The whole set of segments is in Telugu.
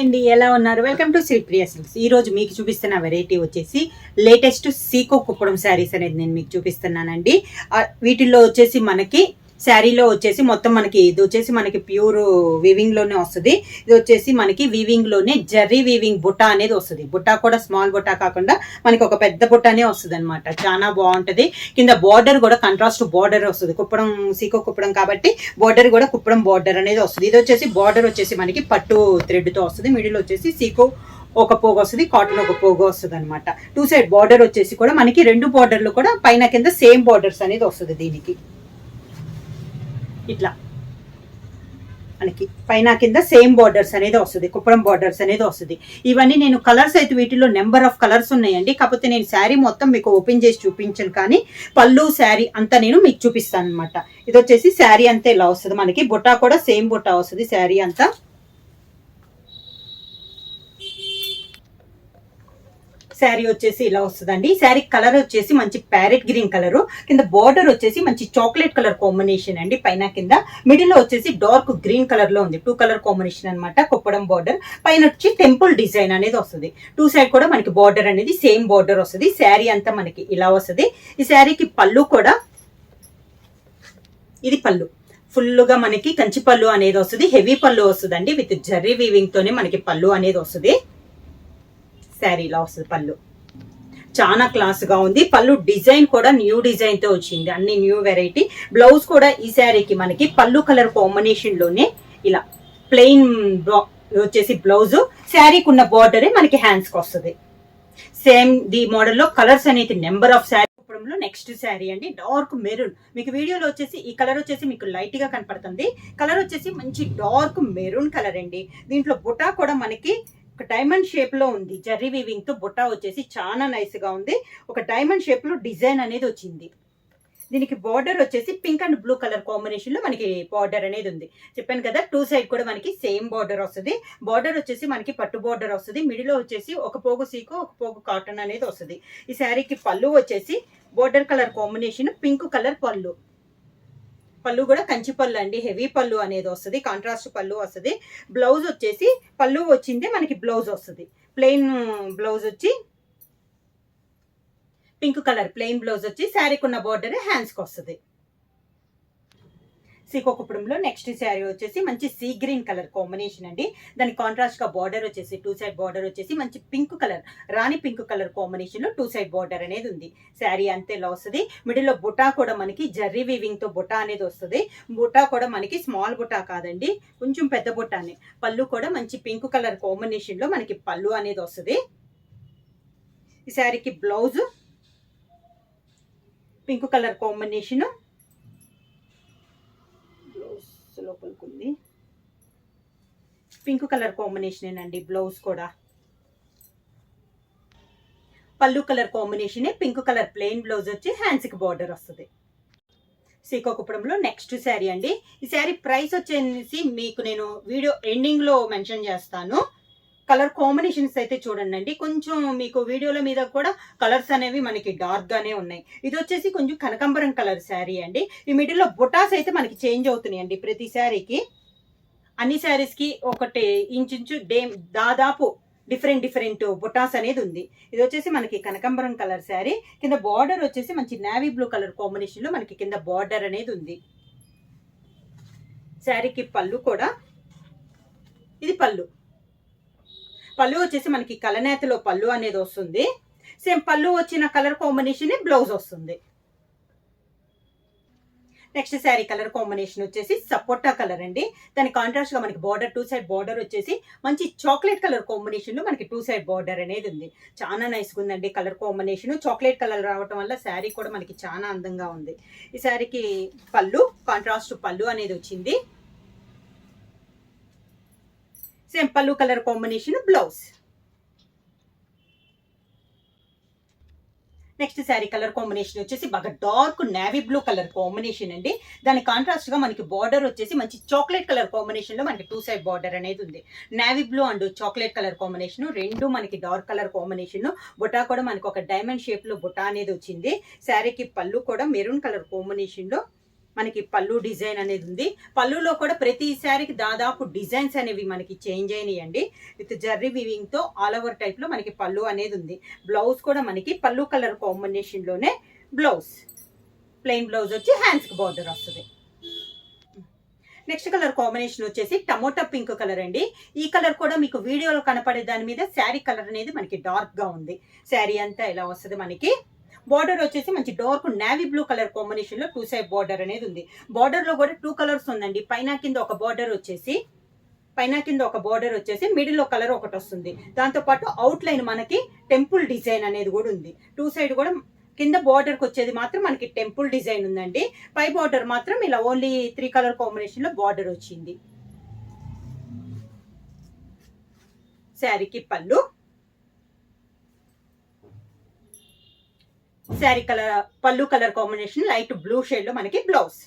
అండి ఎలా ఉన్నారు? Welcome to silk Priya silks ఈ రోజు మీకు చూపిస్తున్న వెరైటీ వచ్చేసి లేటెస్ట్ సీకో కుప్పడం శారీస్ అనేది నేను మీకు చూపిస్తున్నానండి. వీటిల్లో వచ్చేసి మనకి శారీలో వచ్చేసి మొత్తం మనకి ఇది వచ్చేసి మనకి ప్యూర్ వీవింగ్లోనే వస్తుంది. ఇది వచ్చేసి మనకి వివింగ్లోనే జర్రీ వీవింగ్ బుట్ట అనేది వస్తుంది. బుట్ట కూడా స్మాల్ బుట్ట కాకుండా మనకి ఒక పెద్ద బుట్టనే వస్తుంది అనమాట చాలా బాగుంటుంది. కింద బార్డర్ కూడా కంట్రాస్ట్ బార్డర్ వస్తుంది. కుప్పడం సీకో కుప్పడం కాబట్టి బార్డర్ కూడా కుప్పడం బార్డర్ అనేది వస్తుంది. ఇది వచ్చేసి బార్డర్ వచ్చేసి మనకి పట్టు థ్రెడ్తో వస్తుంది. మిడిల్ వచ్చేసి సీకో ఒక పోగు వస్తుంది. కాటన్ ఒక పోగు వస్తుంది అనమాట టూ సైడ్ బార్డర్ వచ్చేసి కూడా మనకి రెండు బార్డర్లు కూడా పైన కింద సేమ్ బార్డర్స్ అనేది వస్తుంది దీనికి. ఇట్లా. మనకి పైన కింద సేమ్ బార్డర్స్ అనేది వస్తుంది కుప్పడం బార్డర్స్ అనేది వస్తుంది. ఇవన్నీ నేను కలర్స్ అయితే వీటిలో నెంబర్ ఆఫ్ కలర్స్ ఉన్నాయండి. కాకపోతే నేను శారీ మొత్తం మీకు ఓపెన్ చేసి చూపించను కానీ పళ్ళు శారీ అంతా నేను మీకు చూపిస్తాను అనమాట ఇది వచ్చేసి శారీ అంతా ఇలా వస్తుంది. మనకి బుట్ట కూడా సేమ్ బుట్ట వస్తుంది శారీ అంతా. శారీ వచ్చేసి ఇలా వస్తుందండి. శారీ కలర్ వచ్చేసి మంచి ప్యారెట్ గ్రీన్ కలర్. కింద బార్డర్ వచ్చేసి మంచి చాక్లెట్ కలర్ కాంబినేషన్ అండి పైన కింద. మిడిల్లో వచ్చేసి డార్క్ గ్రీన్ కలర్లో ఉంది. టూ కలర్ కాంబినేషన్ అన్నమాట. కుప్పడం బార్డర్. పైన వచ్చి టెంపుల్ డిజైన్ అనేది వస్తుంది. టూ సైడ్ కూడా మనకి బార్డర్ అనేది సేమ్ బార్డర్ వస్తుంది. శారీ అంతా మనకి ఇలా వస్తుంది. ఈ శారీకి పళ్ళు కూడా ఇది పళ్ళు. ఫుల్గా మనకి కంచి పళ్ళు అనేది వస్తుంది. హెవీ పళ్ళు వస్తుందండి. విత్ జర్రీ వీవింగ్ తోనే మనకి పళ్ళు అనేది వస్తుంది. శారీలో వస్తుంది పళ్ళు. చాలా క్లాస్గా ఉంది. పళ్ళు డిజైన్ కూడా న్యూ డిజైన్తో వచ్చింది. అన్ని న్యూ వెరైటీ. బ్లౌజ్ కూడా ఈ శారీకి మనకి పళ్ళు కలర్ కాంబినేషన్లోనే ఇలా ప్లెయిన్ వచ్చేసి బ్లౌజ్. శారీకి ఉన్న బార్డరే మనకి హ్యాండ్స్కి వస్తుంది. సేమ్ ది మోడల్లో కలర్స్ అనేది నెంబర్ ఆఫ్ శారీ. లో నెక్స్ట్ శారీ అండి. Dark maroon. మీకు వీడియోలో వచ్చేసి ఈ కలర్ వచ్చేసి మీకు లైట్గా కనపడుతుంది. కలర్ వచ్చేసి మంచి డార్క్ మెరూన్ కలర్ అండి. దీంట్లో బుటా కూడా మనకి ఒక డైమండ్ షేప్లో ఉంది. జర్రీ వీవింగ్తో బుట్ట వచ్చేసి చాలా నైస్గా ఉంది. ఒక డైమండ్ షేప్లో డిజైన్ అనేది వచ్చింది. దీనికి బార్డర్ వచ్చేసి పింక్ అండ్ బ్లూ కలర్ కాంబినేషన్లో మనకి బార్డర్ అనేది ఉంది. చెప్పాను కదా టూ సైడ్ కూడా మనకి సేమ్ బార్డర్ వస్తుంది. బార్డర్ వచ్చేసి మనకి పట్టు బార్డర్ వస్తుంది. మిడిలో వచ్చేసి ఒక పోగు సీకు ఒక పోగు కాటన్ అనేది వస్తుంది. ఈ శారీకి పళ్ళు వచ్చేసి border colour combination pink colour పళ్ళు. పళ్ళు కూడా కంచి పళ్ళు అండి. హెవీ పళ్ళు అనేది వస్తుంది. కాంట్రాస్ట్ పళ్ళు వస్తుంది. బ్లౌజ్ వచ్చేసి పళ్ళు వచ్చిందే మనకి బ్లౌజ్ వస్తుంది. ప్లెయిన్ బ్లౌజ్ వచ్చి పింక్ కలర్ ప్లెయిన్ బ్లౌజ్ వచ్చి శారీకి ఉన్న బార్డర్ హ్యాండ్స్కి వస్తుంది. సీకోకుప్పడంలో నెక్స్ట్ శారీ వచ్చేసి మంచి సీ గ్రీన్ కలర్ కాంబినేషన్ అండి. దాని కాంట్రాస్ట్గా బార్డర్ వచ్చేసి టూ సైడ్ బార్డర్ వచ్చేసి మంచి పింక్ కలర్ రాణి పింక్ కలర్ కాంబినేషన్లో టూ సైడ్ బార్డర్ అనేది ఉంది. శారీ అంతే ఇలా వస్తుంది మిడిల్లో బుటా కూడా మనకి జర్రీ వీవింగ్తో బుటా అనేది వస్తుంది. బుటా కూడా మనకి స్మాల్ బుటా కాదండి కొంచెం పెద్ద బుటానే. పళ్ళు కూడా మంచి పింక్ కలర్ కాంబినేషన్లో మనకి పళ్ళు అనేది వస్తుంది. ఈ శారీకి blouse pink colour combination blouse లోపలికి ఉంది పింక్ కలర్ కాంబినేషన్ అండి బ్లౌజ్ కూడా. పళ్ళు colour combination pink colour plain blouse వచ్చి హ్యాండ్స్కి బార్డర్ వస్తుంది. శ్రీకాకుళంలో నెక్స్ట్ శారీ అండి. ఈ శారీ ప్రైస్ వచ్చేసి మీకు నేను వీడియో ఎండింగ్లో మెన్షన్ చేస్తాను. కలర్ కాంబినేషన్స్ అయితే చూడండి అండి కొంచెం మీకు వీడియోల మీద కూడా కలర్స్ అనేవి మనకి డార్క్ గానే ఉన్నాయి. ఇది వచ్చేసి కొంచెం కనకంబరం కలర్ శారీ అండి. ఈ మిడిల్లో బుటాస్ అయితే మనకి చేంజ్ అవుతున్నాయి అండి ప్రతి శారీకి. అన్ని శారీస్కి ఒకటి ఇంచుంచు డే దాదాపు డిఫరెంట్ డిఫరెంట్ బుటాస్ అనేది ఉంది. ఇది వచ్చేసి మనకి కనకంబరం కలర్ శారీ. కింద బార్డర్ వచ్చేసి మంచి నావీ బ్లూ కలర్ కాంబినేషన్లో మనకి కింద బార్డర్ అనేది ఉంది. శారీకి పళ్ళు కూడా. ఇది పళ్ళు. పళ్ళు వచ్చేసి మనకి కలనేతలో పళ్ళు అనేది వస్తుంది. సేమ్ పళ్ళు వచ్చిన కలర్ కాంబినేషన్ బ్లౌజ్ వస్తుంది. నెక్స్ట్ శారీ కలర్ కాంబినేషన్ వచ్చేసి సపోటా కలర్ అండి. దాని కాంట్రాస్ట్గా మనకి బార్డర్ టూ సైడ్ బార్డర్ వచ్చేసి మంచి చాక్లెట్ కలర్ కాంబినేషన్లో మనకి టూ సైడ్ బార్డర్ అనేది ఉంది. చాలా నైస్ ఉందండి కలర్ కాంబినేషన్ చాక్లెట్ కలర్ రావటం వల్ల శారీ కూడా మనకి చాలా అందంగా ఉంది. ఈ శారీకి పళ్ళు కాంట్రాస్ట్ పళ్ళు అనేది వచ్చింది. సేమ్ పళ్ళు colour combination blouse next sari colour combination వచ్చేసి బాగా dark navy blue colour combination అండి. దాని కాంట్రాస్ట్గా మనకి బార్డర్ వచ్చేసి మంచి చాక్లెట్ కలర్ కాంబినేషన్లో మనకి టూ సైడ్ బార్డర్ అనేది ఉంది. Navy blue and chocolate colour combination రెండు మనకి డార్క్ కలర్ కాంబినేషన్ బుటా కూడా మనకి ఒక డైమండ్ షేప్లో బుటా అనేది వచ్చింది. శారీకి పళ్ళు కూడా మెరూన్ కలర్ కాంబినేషన్లో మనకి పళ్ళు డిజైన్ అనేది ఉంది. పళ్ళులో కూడా ప్రతిసారికి దాదాపు డిజైన్స్ అనేవి మనకి చేంజ్ అయినాయండి. విత్ జర్రీ వివింగ్తో ఆల్ ఓవర్ టైప్లో మనకి పళ్ళు అనేది ఉంది. బ్లౌజ్ కూడా మనకి పళ్ళు కలర్ కాంబినేషన్లోనే బ్లౌజ్ ప్లెయిన్ బ్లౌజ్ వచ్చి హ్యాండ్స్కి బార్డర్ వస్తుంది. నెక్స్ట్ కలర్ కాంబినేషన్ వచ్చేసి టమోటా పింక్ కలర్ అండి. ఈ కలర్ కూడా మీకు వీడియోలో కనపడే దాని మీద శారీ కలర్ అనేది మనకి డార్క్గా ఉంది. శారీ అంతా ఇలా వస్తుంది మనకి? బార్డర్ వచ్చేసి మంచి డార్క్ నావీ బ్లూ కలర్ కాంబినేషన్లో టూ సైడ్ బార్డర్ అనేది ఉంది. బార్డర్లో కూడా టూ కలర్స్ ఉందండి. పైన కింద ఒక బార్డర్ వచ్చేసి పైన కింద ఒక బార్డర్ వచ్చేసి మిడిల్లో కలర్ ఒకటి వస్తుంది. దాంతో పాటు అవుట్ లైన్ మనకి టెంపుల్ డిజైన్ అనేది కూడా ఉంది. టూ సైడ్ కూడా కింద బార్డర్కి వచ్చేది మాత్రం మనకి టెంపుల్ డిజైన్ ఉందండి. పై బార్డర్ మాత్రం ఇలా ఓన్లీ త్రీ కలర్ కాంబినేషన్లో బార్డర్ వచ్చింది. శారీకి పళ్ళు. శారీ కలర్ పళ్ళు కలర్ కాంబినేషన్ లైట్ బ్లూ షేడ్లో మనకి బ్లౌజ్.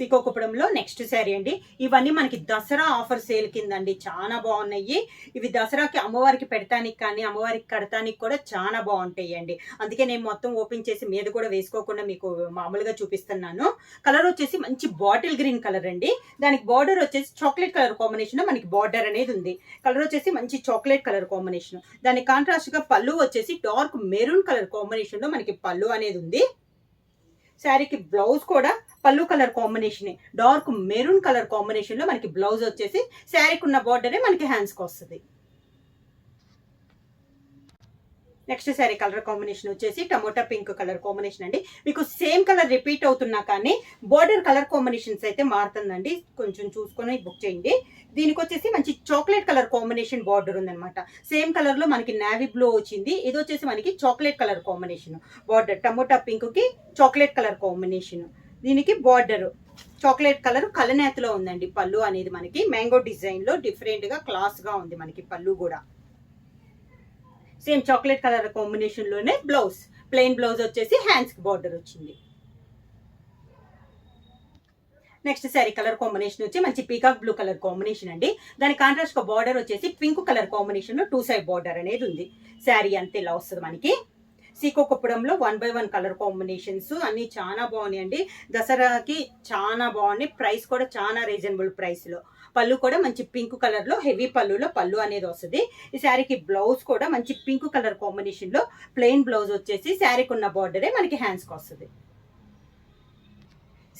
శ్రీకోకుప్పడంలో నెక్స్ట్ శారీ అండి. ఇవన్నీ మనకి దసరా ఆఫర్ సేల్ కింద అండి చాలా బాగున్నాయి. ఇవి దసరాకి అమ్మవారికి పెడతానికి కానీ అమ్మవారికి కడతానికి కూడా చాలా బాగుంటాయి అండి అందుకే నేను మొత్తం ఓపెన్ చేసి మీద కూడా వేసుకోకుండా మీకు మామూలుగా చూపిస్తున్నాను. కలర్ వచ్చేసి మంచి బాటిల్ గ్రీన్ కలర్ అండి. దానికి బార్డర్ వచ్చేసి చాక్లెట్ కలర్ కాంబినేషన్ మనకి బార్డర్ అనేది ఉంది. కలర్ వచ్చేసి మంచి చాక్లెట్ కలర్ కాంబినేషన్ దాని కాంట్రాస్ట్గా పళ్ళు వచ్చేసి డార్క్ మెరూన్ కలర్ కాంబినేషన్లో మనకి పళ్ళు అనేది ఉంది. శారీకి బ్లౌజ్ కూడా పళ్ళు colour combination dark maroon colour కాంబినేషన్లో మనకి బ్లౌజ్ వచ్చేసి శారీకి ఉన్న బార్డరే మనకి హ్యాండ్స్కి వస్తుంది. నెక్స్ట్ శారీ కలర్ కాంబినేషన్ వచ్చేసి టమోటా పింక్ కలర్ కాంబినేషన్ అండి. మీకు సేమ్ కలర్ రిపీట్ అవుతున్నా కానీ బార్డర్ కలర్ కాంబినేషన్స్ అయితే మారుతుందండి. కొంచెం చూసుకొని బుక్ చేయండి. దీనికి వచ్చేసి మంచి చాక్లెట్ కలర్ కాంబినేషన్ బార్డర్ ఉందన్నమాట. సేమ్ కలర్లో మనకి నావీ బ్లూ వచ్చింది. ఇది వచ్చేసి మనకి chocolate colour combination border. Tomato పింక్కి చాక్లెట్ కలర్ కాంబినేషన్. దీనికి బార్డర్. చాక్లెట్ కలర్ కలనేతలో ఉందండి పళ్ళు అనేది మనకి. మ్యాంగో డిజైన్లో డిఫరెంట్గా క్లాస్గా ఉంది మనకి పళ్ళు కూడా. సేమ్ చాక్లెట్ కలర్ కాంబినేషన్లోనే బ్లౌజ్ ప్లెయిన్ బ్లౌజ్ వచ్చేసి హ్యాండ్స్కి బార్డర్ వచ్చింది. నెక్స్ట్ శారీ కలర్ కాంబినేషన్ వచ్చి మంచి పీకాక్ బ్లూ కలర్ కాంబినేషన్ అండి. దాని కాంట్రాస్ట్ ఒక బార్డర్ వచ్చేసి పింక్ కలర్ కాంబినేషన్లో టూ సైడ్ బార్డర్ అనేది ఉంది. శారీ అంతే ఇలా వస్తుంది మనకి. సీకో కుప్పడంలో one by one colour combinations అన్ని చాలా బాగున్నాయి అండి దసరాకి చాలా బాగున్నాయి. ప్రైస్ కూడా చాలా రీజనబుల్ ప్రైస్లో పళ్ళు కూడా మంచి పింక్ కలర్లో హెవీ పళ్ళులో పళ్ళు అనేది వస్తుంది. ఈ శారీకి బ్లౌజ్ కూడా మంచి పింక్ కలర్ కాంబినేషన్లో ప్లెయిన్ బ్లౌజ్ వచ్చేసి శారీకి ఉన్న బార్డరే మనకి హ్యాండ్స్కి వస్తుంది.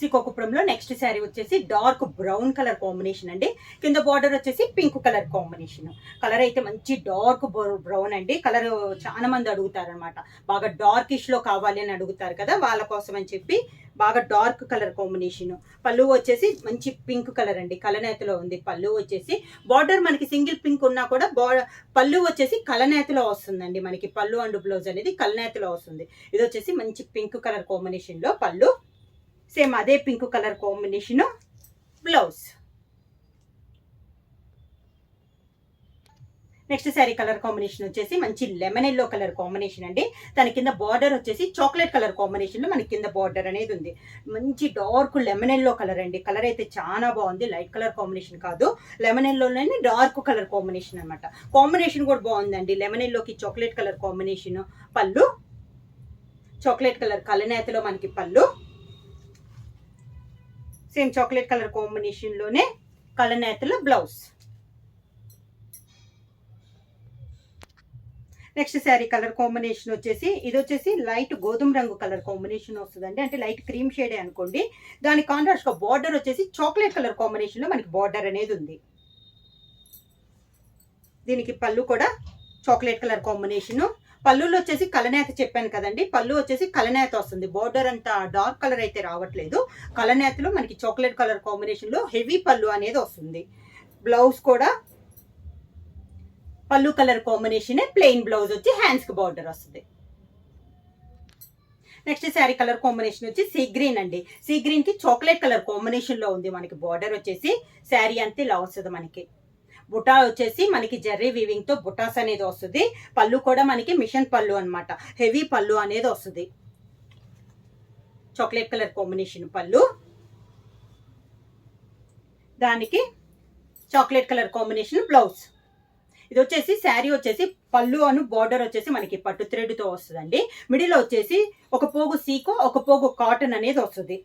శ్రీకోకుపురంలో నెక్స్ట్ శారీ వచ్చేసి డార్క్ బ్రౌన్ కలర్ కాంబినేషన్ అండి. కింద బార్డర్ వచ్చేసి పింక్ కలర్ కాంబినేషన్ కలర్ అయితే మంచి డార్క్ బ్రౌన్ అండి. కలర్ చాలా మంది అడుగుతారు అనమాట బాగా డార్కిష్లో కావాలి అని అడుగుతారు కదా వాళ్ళ కోసం అని చెప్పి బాగా డార్క్ కలర్ కాంబినేషన్ పళ్ళు వచ్చేసి మంచి పింక్ కలర్ అండి. కలనేతలో ఉంది. పళ్ళు వచ్చేసి బార్డర్ మనకి సింగిల్ పింక్ ఉన్నా కూడా పళ్ళు వచ్చేసి కలనేతలో వస్తుందండి మనకి. పళ్ళు అండ్ బ్లౌజ్ అనేది కలనేతలో వస్తుంది. ఇది వచ్చేసి మంచి పింక్ కలర్ కాంబినేషన్లో పళ్ళు సేమ్ అదే pink colour combination blouse next saree colour combination వచ్చేసి మంచి లెమన్ ఎల్లో కలర్ కాంబినేషన్ అండి. దాని కింద బార్డర్ వచ్చేసి చాక్లెట్ కలర్ కాంబినేషన్లో మన మనకి కింద బార్డర్ అనేది ఉంది. మంచి డార్క్ లెమన్ ఎల్లో కలర్ అండి. కలర్ అయితే చాలా బాగుంది. లైట్ కలర్ కాంబినేషన్ కాదు. లెమన్ ఎల్లోనే డార్క్ కలర్ కాంబినేషన్ అనమాట కాంబినేషన్ కూడా బాగుందండి. లెమన్ ఎల్లోకి చాక్లెట్ కలర్ కాంబినేషన్ పళ్ళు. చాక్లెట్ కలర్ కలనేతలో మనకి పళ్ళు. Same chocolate colour కాంబినేషన్లోనే blouse. Next saree colour combination వచ్చేసి ఇది వచ్చేసి లైట్ గోధుమ రంగు కలర్ కాంబినేషన్ వస్తుందండి. అంటే లైట్ క్రీమ్ షేడే అనుకోండి. దాని కాంట్రాస్ట్గా బార్డర్ వచ్చేసి చాక్లెట్ కలర్ కాంబినేషన్లో మనకి బార్డర్ అనేది ఉంది. దీనికి పళ్ళు కూడా చాక్లెట్ కలర్ కాంబినేషన్ పళ్ళులో వచ్చేసి కలనేత చెప్పాను కదండి. పళ్ళు వచ్చేసి కలనేత వస్తుంది. బోర్డర్ అంత డార్క్ కలర్ అయితే రావట్లేదు. కలనేతలో మనకి చాక్లెట్ కలర్ కాంబినేషన్లో హెవీ పళ్ళు అనేది వస్తుంది. బ్లౌజ్ కూడా పళ్ళు కలర్ కాంబినేషనే ప్లెయిన్ బ్లౌజ్ వచ్చి హ్యాండ్స్కి బార్డర్ వస్తుంది. నెక్స్ట్ శారీ కలర్ కాంబినేషన్ వచ్చి సీ గ్రీన్ అండి. సీ గ్రీన్కి చాక్లెట్ కలర్ కాంబినేషన్లో ఉంది మనకి బార్డర్ వచ్చేసి. శారీ అంతే ఇలా వస్తుంది మనకి. బుటా వచ్చేసి మనకి జర్రీ వీవింగ్తో బుటాస్ అనేది వస్తుంది. పళ్ళు కూడా మనకి మిషన్ పళ్ళు అనమాట హెవీ పళ్ళు అనేది వస్తుంది. చాక్లెట్ కలర్ కాంబినేషన్ పళ్ళు. దానికి చాక్లెట్ కలర్ కాంబినేషన్ బ్లౌజ్. ఇది వచ్చేసి శారీ వచ్చేసి పళ్ళు అను బార్డర్ వచ్చేసి మనకి పట్టు థ్రెడ్తో వస్తుందండి. మిడిల్ వచ్చేసి ఒక పోగు సీకో ఒక పోగు కాటన్ అనేది వస్తుంది.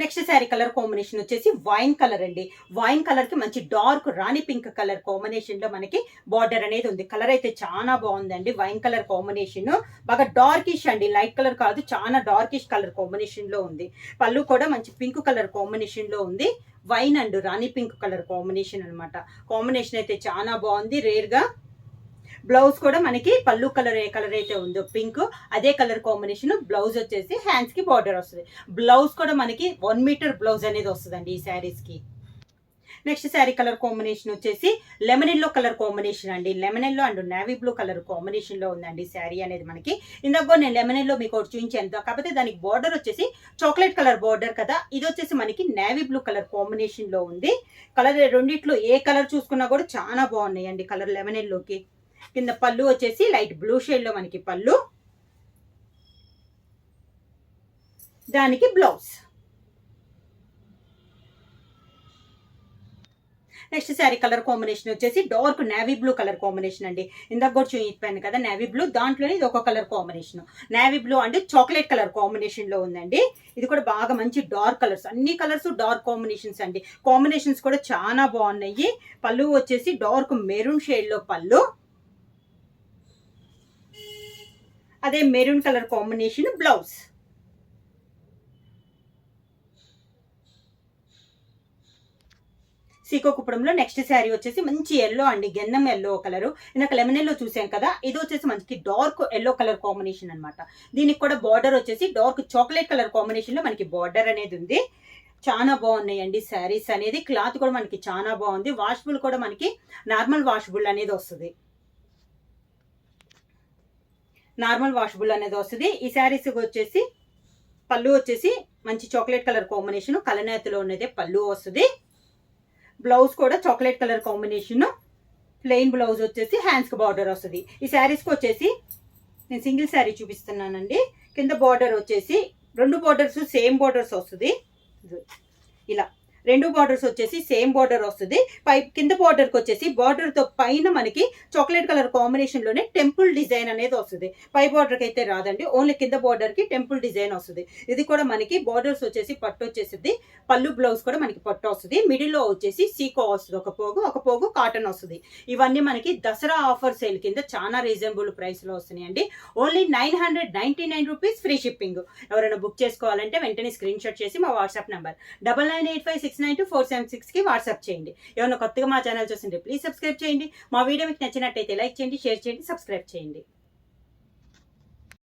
నెక్స్ట్ శారీ కలర్ కాంబినేషన్ వచ్చేసి వైన్ కలర్ అండి. వైన్ కలర్కి మంచి డార్క్ రాణి పింక్ కలర్ కాంబినేషన్లో మనకి బార్డర్ అనేది ఉంది. కలర్ అయితే చాలా బాగుందండి వైన్ కలర్ కాంబినేషన్. బాగా డార్కిష్ అండి. లైట్ కలర్ కాదు చాలా డార్కిష్ కలర్ కాంబినేషన్లో ఉంది. పళ్ళు కూడా మంచి పింక్ కలర్ కాంబినేషన్లో ఉంది. Wine and rani pink colour combination అన్నమాట. కాంబినేషన్ అయితే చాలా బాగుంది. రేర్గా బ్లౌజ్ కూడా మనకి పళ్ళు కలర్ ఏ కలర్ అయితే ఉందో పింక్ అదే కలర్ కాంబినేషన్ బ్లౌజ్ వచ్చేసి హ్యాండ్స్కి బార్డర్ వస్తుంది. బ్లౌజ్ కూడా మనకి వన్ మీటర్ బ్లౌజ్ అనేది వస్తుందండి ఈ శారీస్కి. నెక్స్ట్ శారీ కలర్ కాంబినేషన్ వచ్చేసి లెమన్ ఎల్లో కలర్ కాంబినేషన్ అండి. Lemon yellow and navy blue colour కాంబినేషన్లో ఉందండి శారీ అనేది మనకి. ఇందాక నేను లెమన్ ఎల్లో మీకు ఒకటి చూపించాను. కాకపోతే దానికి బార్డర్ వచ్చేసి చాక్లెట్ కలర్ బార్డర్ కదా. ఇది వచ్చేసి మనకి నేవీ బ్లూ కలర్ కాంబినేషన్లో ఉంది. కలర్ రెండిట్లో ఏ కలర్ చూసుకున్నా కూడా చాలా బాగున్నాయి కలర్ లెమన్ ఎల్లోకి కింద పళ్ళు వచ్చేసి లైట్ బ్లూ షేడ్లో మనకి పళ్ళు. దానికి blouse next saree colour combination వచ్చేసి dark navy blue colour combination అండి. ఇందాక కూడా చూపించాను కదా నేవీ బ్లూ దాంట్లోనే ఇది ఒక కలర్ కాంబినేషన్ నేవీ బ్లూ అంటే చాక్లెట్ కలర్ కాంబినేషన్లో ఉందండి. ఇది కూడా బాగా మంచి డార్క్ కలర్స్ అన్ని కలర్స్ డార్క్ కాంబినేషన్స్ అండి. కాంబినేషన్స్ కూడా చాలా బాగున్నాయి. పళ్ళు వచ్చేసి డార్క్ మెరూన్ షేడ్లో పళ్ళు. అదే మెరూన్ కలర్ కాంబినేషన్ బ్లౌజ్. సీకో కుప్పడంలో నెక్స్ట్ శారీ వచ్చేసి మంచి ఎల్లో అండి గెన్నం ఎల్లో కలర్. ఇందాక లెమన్ ఎల్లో చూసాం కదా ఇది వచ్చేసి మనకి డార్క్ ఎల్లో కలర్ కాంబినేషన్ అన్నమాట. దీనికి కూడా బార్డర్ వచ్చేసి డార్క్ చాక్లెట్ కలర్ కాంబినేషన్లో మనకి బార్డర్ అనేది ఉంది. చాలా బాగున్నాయండి శారీస్ అనేది. క్లాత్ కూడా మనకి చాలా బాగుంది. వాషబుల్ కూడా మనకి నార్మల్ వాషబుల్ అనేది వస్తుంది. నార్మల్ వాషబుల్ అనేది వస్తుంది. ఈ శారీస్ వచ్చేసి పళ్ళు వచ్చేసి మంచి చాక్లెట్ కలర్ కాంబినేషన్ కలనేతలో ఉన్నదే పళ్ళు వస్తుంది. బ్లౌజ్ కూడా chocolate colour combination plain blouse వచ్చేసి హ్యాండ్స్కి బార్డర్ వస్తుంది. ఈ శారీస్కి వచ్చేసి నేను సింగిల్ శారీ చూపిస్తున్నానండి. కింద బార్డర్ వచ్చేసి రెండు బార్డర్స్ సేమ్ బార్డర్స్ వస్తుంది. ఇలా. రెండు బార్డర్స్ వచ్చేసి సేమ్ బార్డర్ వస్తుంది. పై కింద బార్డర్కి వచ్చేసి బార్డర్తో పైన మనకి చాక్లెట్ కలర్ కాంబినేషన్లోనే టెంపుల్ డిజైన్ అనేది వస్తుంది. పై బార్డర్కి అయితే రాదండి. ఓన్లీ కింద బార్డర్కి టెంపుల్ డిజైన్ వస్తుంది. ఇది కూడా మనకి బార్డర్స్ వచ్చేసి పట్టు వచ్చేసింది పళ్ళు బ్లౌజ్ కూడా మనకి పట్టు వస్తుంది. మిడిల్లో వచ్చేసి సీకో వస్తుంది. ఒక పోగు ఒక పోగు కాటన్ వస్తుంది. ఇవన్నీ మనకి దసరా ఆఫర్ సేల్ కింద చాలా రీజనబుల్ ప్రైస్లో వస్తున్నాయండి. Only nine hundred ninety nine rupees free shipping ఎవరైనా బుక్ చేసుకోవాలంటే వెంటనే స్క్రీన్ షాట్ చేసి మా WhatsApp number double nine eight five six nine two four seven సిక్స్కి వాట్సాప్ చేయండి. ఏమైనా కొత్తగా మా ఛానల్ చూసింటే ప్లీజ్ సబ్స్క్రైబ్ చేయండి. మా వీడియో మీకు నచ్చినట్టయితే లైక్ చేయండి షేర్ చేయండి సబ్స్క్రైబ్ చేయండి.